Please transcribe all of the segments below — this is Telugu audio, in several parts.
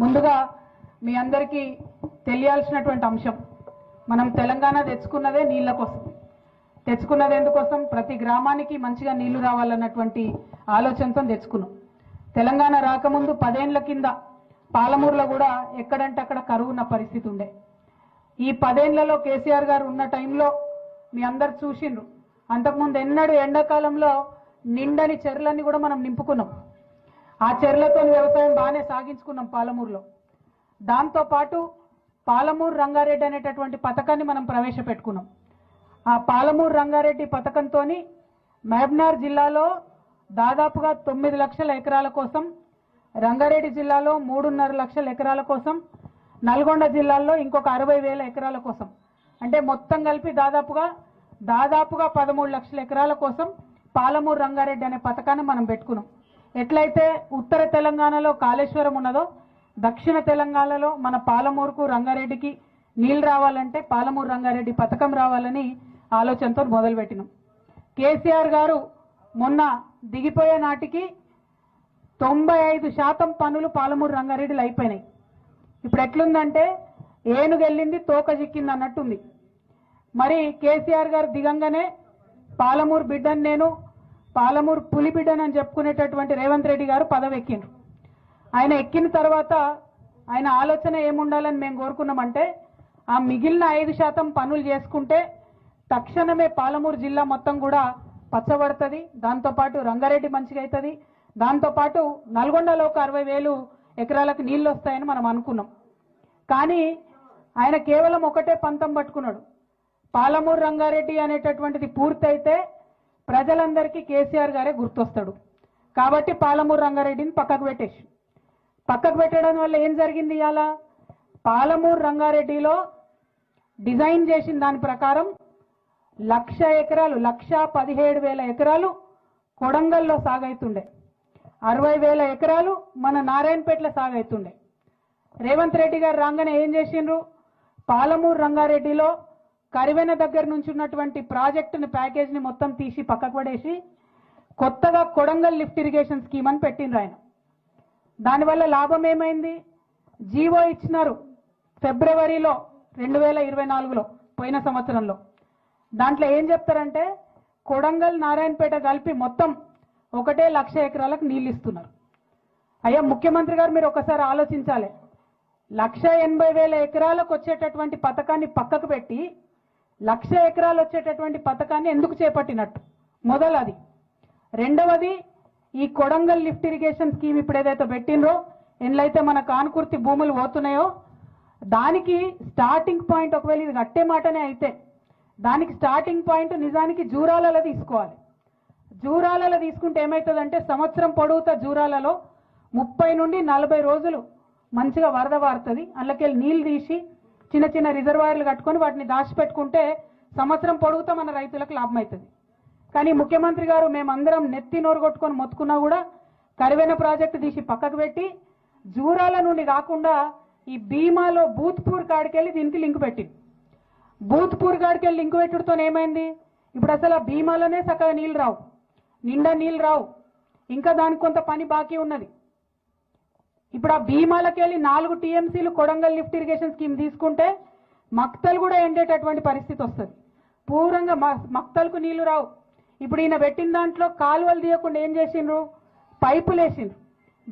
ముందుగా మీ అందరికీ తెలియాల్సినటువంటి అంశం. మనం తెలంగాణ తెచ్చుకున్నదే నీళ్ళ కోసం. తెచ్చుకున్నది ఎందుకోసం? ప్రతి గ్రామానికి మంచిగా నీళ్ళు రావాలన్నటువంటి ఆలోచనతో తెచ్చుకున్నాం. తెలంగాణ రాకముందు పదేండ్ల కింద పాలమూరులో కూడా ఎక్కడంటే అక్కడ కరువు ఉన్న పరిస్థితి ఉండే. ఈ పదేండ్లలో కేసీఆర్ గారు ఉన్న టైంలో మీ అందరు చూసిండ్రు. అంతకుముందు ఎన్నడూ ఎండాకాలంలో నిండని చెర్లన్నీ కూడా మనం నింపుకున్నాం. ఆ చెర్లతో వ్యవసాయం బాగానే సాగించుకున్నాం పాలమూరులో. దాంతో పాటు పాలమూరు రంగారెడ్డి అనేటటువంటి పథకాన్ని మనం ప్రవేశపెట్టుకున్నాం. ఆ పాలమూరు రంగారెడ్డి పథకంతో మహబ్నార్ జిల్లాలో దాదాపుగా తొమ్మిది లక్షల ఎకరాల కోసం రంగారెడ్డి జిల్లాలో మూడున్నర లక్షల ఎకరాల కోసం నల్గొండ జిల్లాలో ఇంకొక అరవై వేల ఎకరాల కోసం. అంటే మొత్తం కలిపి దాదాపుగా దాదాపుగా పదమూడు లక్షల ఎకరాల కోసం పాలమూరు రంగారెడ్డి అనే పథకాన్ని మనం పెట్టుకున్నాం. ఎట్లయితే ఉత్తర తెలంగాణలో కాళేశ్వరం ఉన్నదో దక్షిణ తెలంగాణలో మన పాలమూరుకు రంగారెడ్డికి నీళ్ళు రావాలంటే పాలమూరు రంగారెడ్డి పథకం రావాలని ఆలోచనతో మొదలుపెట్టినాం. కేసీఆర్ గారు మొన్న దిగిపోయే నాటికి తొంభై ఐదు శాతం పనులు పాలమూరు రంగారెడ్డిలో అయిపోయినాయి. ఇప్పుడు ఎట్లుందంటే ఏనుగెళ్ళింది తోక చిక్కింది అన్నట్టుంది. మరి కేసీఆర్ గారు దిగంగానే పాలమూరు బిడ్డని నేను పాలమూరు పులిబిడ్డనని అని చెప్పుకునేటటువంటి రేవంత్ రెడ్డి గారు పదవి ఎక్కిండ్రు. ఆయన ఎక్కిన తర్వాత ఆయన ఆలోచన ఏముండాలని మేము కోరుకున్నామంటే ఆ మిగిలిన ఐదు శాతం పనులు చేసుకుంటే తక్షణమే పాలమూరు జిల్లా మొత్తం కూడా పచ్చబడుతుంది. దాంతోపాటు రంగారెడ్డి మంచిగా అవుతుంది దాంతోపాటు నల్గొండలో ఒక అరవై వేలు ఎకరాలకు నీళ్ళు వస్తాయని మనం అనుకున్నాం. కానీ ఆయన కేవలం ఒకటే పంతం పట్టుకున్నాడు. పాలమూరు రంగారెడ్డి అనేటటువంటిది పూర్తయితే ప్రజలందరికీ కేసీఆర్ గారే గుర్తొస్తాడు. కాబట్టి పాలమూరు రంగారెడ్డిని పక్కకు పెట్టేసి. పక్కకు పెట్టడం వల్ల ఏం జరిగింది ఇవాళ పాలమూరు రంగారెడ్డిలో డిజైన్ చేసిన దాని ప్రకారం లక్ష ఎకరాలు లక్ష పదిహేడు వేల ఎకరాలు కొడంగల్లో సాగైతుండే. అరవై వేల ఎకరాలు మన నారాయణపేటలో సాగైతుండే. రేవంత్ రెడ్డి గారు రాగానే ఏం చేసిండ్రు? పాలమూరు రంగారెడ్డిలో కరివెన దగ్గర నుంచి ఉన్నటువంటి ప్రాజెక్టుని ప్యాకేజ్ని మొత్తం తీసి పక్కకు పడేసి కొత్తగా కొడంగల్ లిఫ్ట్ ఇరిగేషన్ స్కీమ్ అని పెట్టిండ్రు ఆయన. దానివల్ల లాభం ఏమైంది? జీవో ఇచ్చినారు ఫిబ్రవరిలో రెండు వేల ఇరవై నాలుగులో పోయిన సంవత్సరంలో. దాంట్లో ఏం చెప్తారంటే కొడంగల్ నారాయణపేట కలిపి మొత్తం ఒకటే లక్ష ఎకరాలకు నీళ్ళు ఇస్తున్నారు. అయ్యా ముఖ్యమంత్రి గారు మీరు ఒకసారి ఆలోచించాలి. లక్ష ఎనభై వేల ఎకరాలకు వచ్చేటటువంటి పథకాన్ని పక్కకు పెట్టి లక్ష ఎకరాలు వచ్చేటటువంటి పథకాన్ని ఎందుకు చేపట్టినట్టు? మొదలది. రెండవది ఈ కొడంగల్ లిఫ్ట్ ఇరిగేషన్ స్కీమ్ ఇప్పుడు ఏదైతే పెట్టినరో ఎన్లయితే మన కానుకుర్తి భూములు పోతున్నాయో దానికి స్టార్టింగ్ పాయింట్ ఒకవేళ ఇది కట్టే మాటనే అయితే దానికి స్టార్టింగ్ పాయింట్ నిజానికి జూరాలలో తీసుకోవాలి. జూరాలలో తీసుకుంటే ఏమవుతుందంటే సంవత్సరం పొడవుతా జూరాలలో ముప్పై నుండి నలభై రోజులు మంచిగా వరద వారుతుంది అందులోకెళ్ళి నీళ్ళు తీసి చిన్న చిన్న రిజర్వాయర్లు కట్టుకొని వాటిని దాచిపెట్టుకుంటే సంవత్సరం పొడుగుతా మన రైతులకు లాభం అవుతుంది కానీ ముఖ్యమంత్రి గారు మేమందరం నెత్తి నోరు కొట్టుకొని మొత్తుకున్నా కూడా కరివేన ప్రాజెక్టు తీసి పక్కకు పెట్టి జూరాల నుండి కాకుండా ఈ భీమాలో బూత్పూర్ కాడికెళ్ళి దీనికి లింక్ పెట్టింది. బూత్పూర్ కాడికెళ్ళి లింక్ పెట్టుడుతో ఏమైంది? ఇప్పుడు అసలు ఆ భీమాలోనే సక్కగా నీళ్ళు రావు. నిండా నీళ్ళు రావు. ఇంకా దానికి కొంత పని బాకీ ఉన్నది. ఇప్పుడు ఆ భీమాలకి వెళ్ళి నాలుగు టీఎంసీలు కొడంగల్ లిఫ్ట్ ఇరిగేషన్ స్కీమ్ తీసుకుంటే మక్తలు కూడా ఎండేటటువంటి పరిస్థితి వస్తుంది. పూర్వంగా మక్తలకు నీళ్ళు రావు. ఇప్పుడు ఈయన పెట్టిన దాంట్లో కాలువలు తీయకుండా ఏం చేసిండ్రు? పైపులు వేసిండ్రు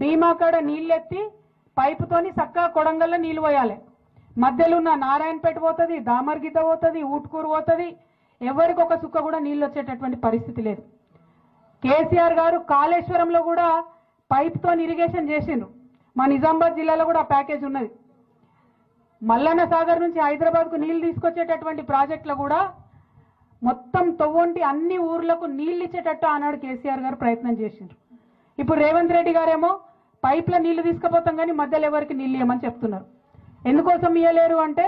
భీమా కాడ నీళ్ళు ఎత్తి పైపుతోని చక్కగా కొడంగల్లో నీళ్ళు పోయాలి. మధ్యలో ఉన్న నారాయణపేట పోతుంది దామర్గిత పోతుంది ఊట్కూరు పోతుంది. ఎవరికి ఒక చుక్క కూడా నీళ్ళు వచ్చేటటువంటి పరిస్థితి లేదు. కేసీఆర్ గారు కాళేశ్వరంలో కూడా పైప్తో ఇరిగేషన్ చేసిండ్రు. మా నిజామాబాద్ జిల్లాలో కూడా ఆ ప్యాకేజ్ ఉన్నది. మల్లన్న సాగర్ నుంచి హైదరాబాద్కు నీళ్ళు తీసుకొచ్చేటటువంటి ప్రాజెక్టులు కూడా మొత్తం తొవ్వంటి అన్ని ఊర్లకు నీళ్ళు ఇచ్చేటట్టు ఆనాడు కేసీఆర్ గారు ప్రయత్నం చేసిండ్రు. ఇప్పుడు రేవంత్ రెడ్డి గారేమో పైప్ల నీళ్ళు తీసుకుపోతాం కానీ మధ్యలో ఎవరికి నీళ్ళు ఇవ్వమని చెప్తున్నారు. ఎందుకోసం ఇయ్యలేరు అంటే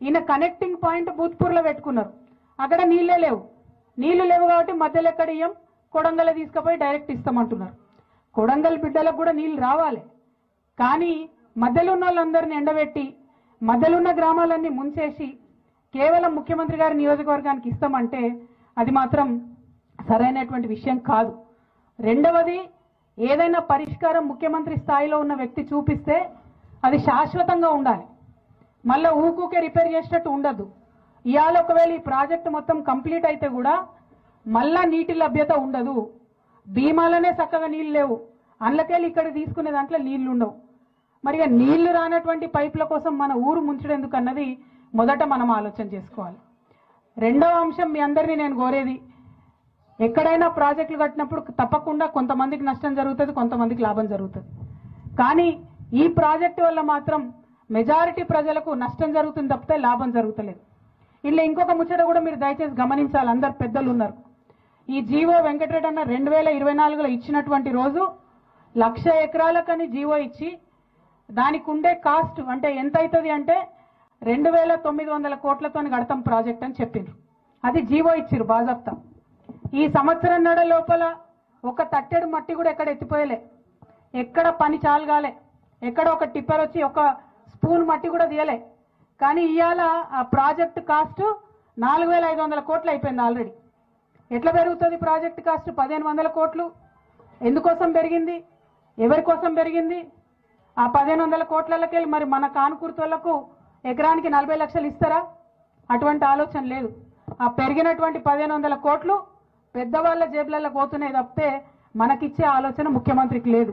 ఈయన కనెక్టింగ్ పాయింట్ భూత్పూర్లో పెట్టుకున్నారు. అక్కడ నీళ్ళే లేవు. నీళ్ళు లేవు కాబట్టి మధ్యలో ఎక్కడ ఇయ్యం? కొడంగల్ తీసుకుపోయి డైరెక్ట్ ఇస్తామంటున్నారు. కొడంగల్ బిడ్డలకు కూడా నీళ్ళు రావాలి. కానీ మధ్యలో ఉన్న వాళ్ళందరిని ఎండబెట్టి మధ్యలో ఉన్న గ్రామాలన్నీ ముంచేసి కేవలం ముఖ్యమంత్రి గారి నియోజకవర్గానికి ఇస్తామంటే అది మాత్రం సరైనటువంటి విషయం కాదు. రెండవది ఏదైనా పరిష్కారం ముఖ్యమంత్రి స్థాయిలో ఉన్న వ్యక్తి చూపిస్తే అది శాశ్వతంగా ఉండాలి. మళ్ళీ ఊకూకే రిపేర్ చేసేటట్టు ఉండదు. ఇవాళ ఒకవేళ ఈ ప్రాజెక్ట్ మొత్తం కంప్లీట్ అయితే కూడా మళ్ళా నీటి లభ్యత ఉండదు. భీమాలనే చక్కగా నీళ్ళు లేవు. అందులోకెళ్ళి ఇక్కడ తీసుకునే దాంట్లో నీళ్ళు ఉండవు మరి నీళ్ళు రానటువంటి పైపుల కోసం మన ఊరు ముంచడం ఎందుకన్నది మొదట మనం ఆలోచన చేసుకోవాలి. రెండవ అంశం మీ అందరినీ నేను కోరేది ఎక్కడైనా ప్రాజెక్టులు కట్టినప్పుడు తప్పకుండా కొంతమందికి నష్టం జరుగుతుంది కొంతమందికి లాభం జరుగుతుంది. కానీ ఈ ప్రాజెక్టు వల్ల మాత్రం మెజారిటీ ప్రజలకు నష్టం జరుగుతుంది తప్పితే లాభం జరుగుతలేదు. ఇలా ఇంకొక ముచ్చట కూడా మీరు దయచేసి గమనించాలి అందరు పెద్దలు ఉన్నారు. ఈ జీవో వెంకటరెడ్డి అన్న రెండు వేల ఇరవై నాలుగులో ఇచ్చినటువంటి రోజు లక్ష ఎకరాలకని జీవో ఇచ్చి దానికి ఉండే కాస్ట్ అంటే ఎంత అవుతుంది అంటే రెండు వేల తొమ్మిది వందల కోట్లతో కడతాం ప్రాజెక్ట్ అని చెప్పిండ్రు. అది జీవో ఇచ్చిర్రు బాజాప్తా. ఈ సంవత్సరం నడ లోపల ఒక తట్టెడు మట్టి కూడా ఎక్కడ ఎత్తిపోయలే. ఎక్కడ పని చాలగాలే. ఎక్కడ ఒక టిప్పర్ వచ్చి ఒక స్పూన్ మట్టి కూడా తీయలే. కానీ ఇవాళ ఆ ప్రాజెక్ట్ కాస్ట్ నాలుగు వేల ఐదు వందల కోట్లు అయిపోయింది ఆల్రెడీ. ఎట్లా పెరుగుతుంది ప్రాజెక్ట్ కాస్ట్? పదిహేను వందల కోట్లు. ఎందుకోసం పెరిగింది? ఎవరి కోసం పెరిగింది? ఆ పదిహేను వందల కోట్లకి మరి మన కానుకూర్తులకు ఎకరానికి నలభై లక్షలు ఇస్తారా? అటువంటి ఆలోచన లేదు. ఆ పెరిగినటువంటి పదిహేను వందల కోట్లు పెద్దవాళ్ళ జేబులలో పోతున్నాయి తప్పితే మనకిచ్చే ఆలోచన ముఖ్యమంత్రికి లేదు.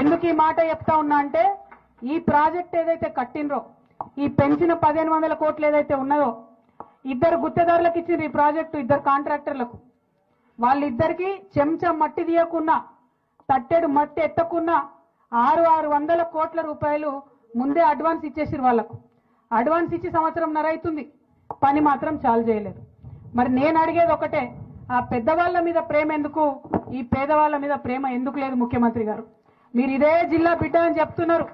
ఎందుకు ఈ మాట చెప్తా ఉన్నా అంటే ఈ ప్రాజెక్ట్ ఏదైతే కట్టినరో ఈ పెంచిన పదిహేను వందల కోట్లు ఏదైతే ఉన్నదో ఇద్దరు గుత్తెదారులకు ఇచ్చిండ్రు ఈ ప్రాజెక్టు ఇద్దరు కాంట్రాక్టర్లకు. వాళ్ళిద్దరికీ చెంచా మట్టి తీయకున్నా తట్టెడు మట్టి ఎత్తకున్నా ఆరు ఆరు వందల కోట్ల రూపాయలు ముందే అడ్వాన్స్ ఇచ్చేసారు వాళ్ళకు. అడ్వాన్స్ ఇచ్చి సంవత్సరం నరైతుంది. పని మాత్రం చాలు చేయలేదు. మరి నేను అడిగేది ఒకటే ఆ పెద్దవాళ్ళ మీద ప్రేమ ఎందుకు? ఈ పేదవాళ్ళ మీద ప్రేమ ఎందుకు లేదు ముఖ్యమంత్రి గారు? మీరు ఇదే జిల్లా బిడ్డ అని చెప్తున్నారు.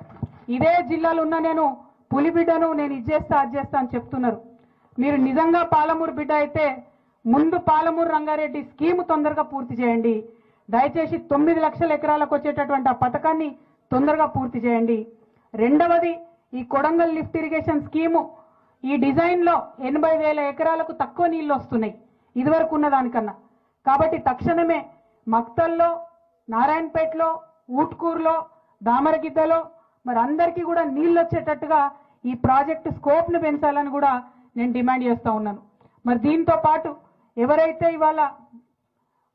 ఇదే జిల్లాలో ఉన్న నేను పులి బిడ్డను నేను ఇది చేస్తా అది చేస్తా అని చెప్తున్నారు. మీరు నిజంగా పాలమూరు బిడ్డ అయితే ముందు పాలమూరు రంగారెడ్డి స్కీమ్ తొందరగా పూర్తి చేయండి. దయచేసి తొమ్మిది లక్షల ఎకరాలకు వచ్చేటటువంటి ఆ పథకాన్ని తొందరగా పూర్తి చేయండి. రెండవది ఈ కొడంగల్ లిఫ్ట్ ఇరిగేషన్ స్కీము ఈ డిజైన్లో ఎనభై వేల ఎకరాలకు తక్కువ నీళ్ళు వస్తున్నాయి. ఇదివరకు ఉన్న దానికన్నా కాబట్టి తక్షణమే మక్తల్లో నారాయణపేటలో ఊట్కూరులో దామరగిద్దలో మరి అందరికీ కూడా నీళ్ళు వచ్చేటట్టుగా ఈ ప్రాజెక్టు స్కోప్ను పెంచాలని కూడా నేను డిమాండ్ చేస్తూ ఉన్నాను. మరి దీంతో పాటు ఎవరైతే ఇవాళ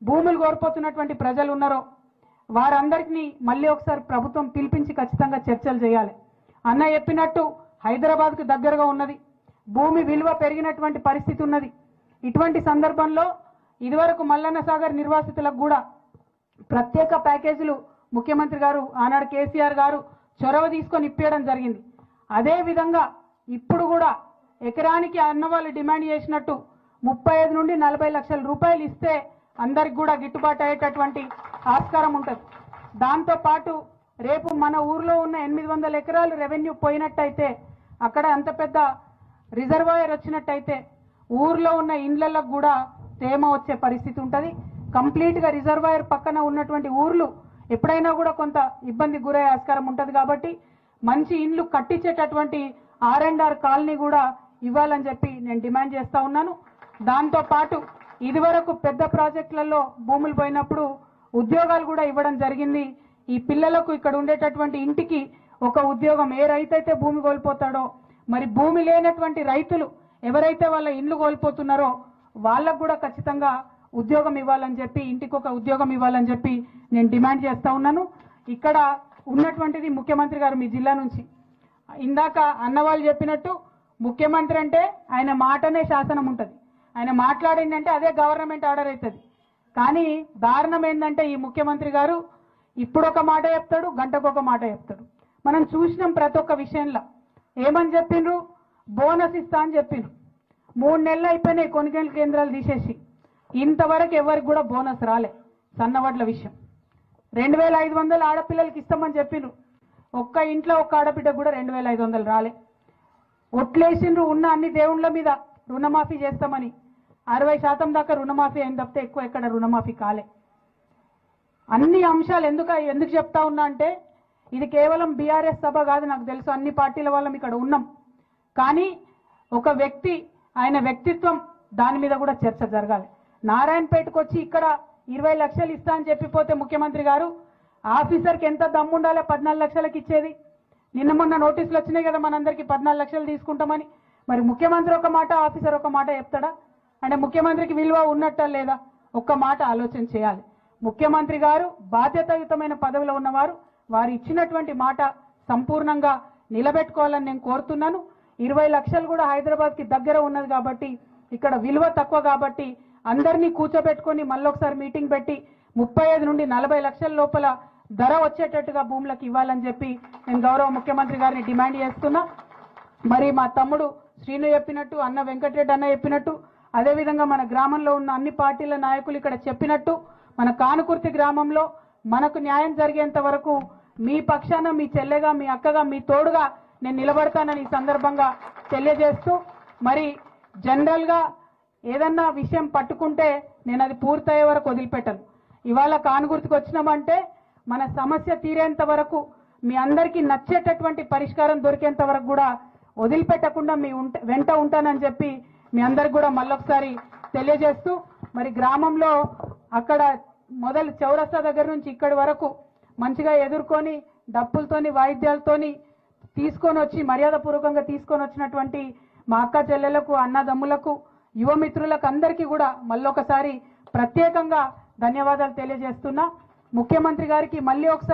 భూములు కోల్పోతున్నటువంటి ప్రజలు ఉన్నారో వారందరికీ మళ్ళీ ఒకసారి ప్రభుత్వం పిలిపించి ఖచ్చితంగా చర్చలు చేయాలి. అన్న చెప్పినట్టు హైదరాబాద్కు దగ్గరగా ఉన్నది. భూమి విలువ పెరిగినటువంటి పరిస్థితి ఉన్నది. ఇటువంటి సందర్భంలో ఇదివరకు మల్లన్న సాగర్ నిర్వాసితులకు కూడా ప్రత్యేక ప్యాకేజీలు ముఖ్యమంత్రి గారు ఆనాడు కేసీఆర్ గారు చొరవ తీసుకొని ఇప్పించడం జరిగింది. అదే విధంగా ఇప్పుడు కూడా ఎకరానికి అన్న వాళ్ళు డిమాండ్ చేసినట్టు ముప్పై ఐదు నుండి నలభై లక్షల రూపాయలు ఇస్తే అందరికి కూడా గిట్టుబాటు అయ్యేటటువంటి ఆస్కారం ఉంటుంది. దాంతోపాటు రేపు మన ఊర్లో ఉన్న ఎనిమిది వందల ఎకరాలు రెవెన్యూ పోయినట్టయితే అక్కడ అంత పెద్ద రిజర్వాయర్ వచ్చినట్టయితే ఊర్లో ఉన్న ఇండ్లకు కూడా తేమ వచ్చే పరిస్థితి ఉంటుంది. కంప్లీట్గా రిజర్వాయర్ పక్కన ఉన్నటువంటి ఊర్లు ఎప్పుడైనా కూడా కొంత ఇబ్బంది గురయ్యే ఆస్కారం ఉంటుంది కాబట్టి మంచి ఇండ్లు కట్టించేటటువంటి ఆర్ అండ్ ఆర్ కాలనీ కూడా ఇవ్వాలని చెప్పి నేను డిమాండ్ చేస్తా ఉన్నాను. దాంతోపాటు ఇదివరకు పెద్ద ప్రాజెక్టులలో భూములు పోయినప్పుడు ఉద్యోగాలు కూడా ఇవ్వడం జరిగింది. ఈ పిల్లలకు ఇక్కడ ఉండేటటువంటి ఇంటికి ఒక ఉద్యోగం ఏ రైతు అయితే భూమి కోల్పోతాడో మరి భూమి లేనటువంటి రైతులు ఎవరైతే వాళ్ళ ఇండ్లు కోల్పోతున్నారో వాళ్ళకు కూడా ఖచ్చితంగా ఉద్యోగం ఇవ్వాలని చెప్పి ఇంటికి ఒక ఉద్యోగం ఇవ్వాలని చెప్పి నేను డిమాండ్ చేస్తా ఉన్నాను. ఇక్కడ ఉన్నటువంటిది ముఖ్యమంత్రి గారు మీ జిల్లా నుంచి. ఇందాక అన్నవాళ్ళు చెప్పినట్టు ముఖ్యమంత్రి అంటే ఆయన మాటనే శాసనం ఉంటుంది. ఆయన మాట్లాడిందంటే అదే గవర్నమెంట్ ఆర్డర్ అవుతుంది. కానీ దారుణం ఏంటంటే ఈ ముఖ్యమంత్రి గారు ఇప్పుడు ఒక మాట చెప్తాడు గంటకు ఒక మాట చెప్తాడు. మనం చూసినాం ప్రతి ఒక్క విషయంలో. ఏమని చెప్పిండ్రు? బోనస్ ఇస్తా అని చెప్పిండ్రు. మూడు నెలలు అయిపోయినాయి కొనుగోలు కేంద్రాలు తీసేసి. ఇంతవరకు ఎవరికి కూడా బోనస్ రాలే సన్నవడ్ల విషయం. రెండు వేల ఐదు వందలు ఆడపిల్లలకి ఇస్తామని చెప్పిండ్రు. ఒక్క ఇంట్లో ఒక్క ఆడబిడ్డ కూడా రెండు వేల ఐదు వందలు రాలే. ఒట్లేసిండ్రు ఉన్న అన్ని దేవుళ్ళ మీద రుణమాఫీ చేస్తామని. అరవై శాతం దాకా రుణమాఫీ అయిన తప్పితే ఎక్కువ ఎక్కడ రుణమాఫీ కాలే. అన్ని అంశాలు ఎందుకు ఎందుకు చెప్తా ఉన్నా అంటే ఇది కేవలం బీఆర్ఎస్ సభ కాదు నాకు తెలుసు అన్ని పార్టీల వాళ్ళం ఇక్కడ ఉన్నాం. కానీ ఒక వ్యక్తి ఆయన వ్యక్తిత్వం దాని మీద కూడా చర్చ జరగాలి. నారాయణపేటకు వచ్చి ఇక్కడ ఇరవై లక్షలు ఇస్తా అని చెప్పిపోతే ముఖ్యమంత్రి గారు ఆఫీసర్కి ఎంత దమ్ముండాలి పద్నాలుగు లక్షలకు ఇచ్చేది. నిన్న మొన్న నోటీసులు వచ్చినాయి కదా మనందరికీ పద్నాలుగు లక్షలు తీసుకుంటామని. మరి ముఖ్యమంత్రి ఒక మాట ఆఫీసర్ ఒక మాట చెప్తాడా? అంటే ముఖ్యమంత్రికి విలువ ఉన్నట్టా లేదా? ఒక్క మాట ఆలోచన చేయాలి. ముఖ్యమంత్రి గారు బాధ్యతాయుతమైన పదవిలో ఉన్నవారు వారు ఇచ్చినటువంటి మాట సంపూర్ణంగా నిలబెట్టుకోవాలని నేను కోరుతున్నాను. ఇరవై లక్షలు కూడా హైదరాబాద్కి దగ్గర ఉన్నది కాబట్టి ఇక్కడ విలువ తక్కువ కాబట్టి అందరినీ కూర్చోబెట్టుకొని మళ్ళొకసారి మీటింగ్ పెట్టి ముప్పై ఐదు నుండి నలభై లక్షల లోపల ధర వచ్చేటట్టుగా భూములకు ఇవ్వాలని చెప్పి నేను గౌరవ ముఖ్యమంత్రి గారిని డిమాండ్ చేస్తున్నా. మరి మా తమ్ముడు శ్రీను చెప్పినట్టు అన్న వెంకటరెడ్డి అన్న చెప్పినట్టు అదేవిధంగా మన గ్రామంలో ఉన్న అన్ని పార్టీల నాయకులు ఇక్కడ చెప్పినట్టు మన కానుకుర్తి గ్రామంలో మనకు న్యాయం జరిగేంత వరకు మీ పక్షాన మీ చెల్లెగా మీ అక్కగా మీ తోడుగా నేను నిలబడతానని ఈ సందర్భంగా తెలియజేస్తూ మరి జనరల్గా ఏదన్నా విషయం పట్టుకుంటే నేను అది పూర్తయ్యే వరకు వదిలిపెట్టను. ఇవాళ కానుగుర్తికి వచ్చినామంటే మన సమస్య తీరేంత వరకు మీ అందరికీ నచ్చేటటువంటి పరిష్కారం దొరికేంత వరకు కూడా వదిలిపెట్టకుండా మీ వెంట ఉంటానని చెప్పి మీ అందరికి కూడా మళ్ళొకసారి తెలియజేస్తూ మరి గ్రామంలో అక్కడ మొదలు చౌరస్తా దగ్గర నుంచి ఇక్కడి వరకు మంచిగా ఎదుర్కొని డప్పులతోని వాయిద్యాలతోని తీసుకొని వచ్చి మర్యాదపూర్వకంగా తీసుకొని వచ్చినటువంటి మా అక్క చెల్లెలకు అన్నదమ్ములకు యువమిత్రులకు అందరికీ కూడా మళ్ళొకసారి ప్రత్యేకంగా ధన్యవాదాలు తెలియజేస్తున్నా. ముఖ్యమంత్రి గారికి మళ్ళీ ఒకసారి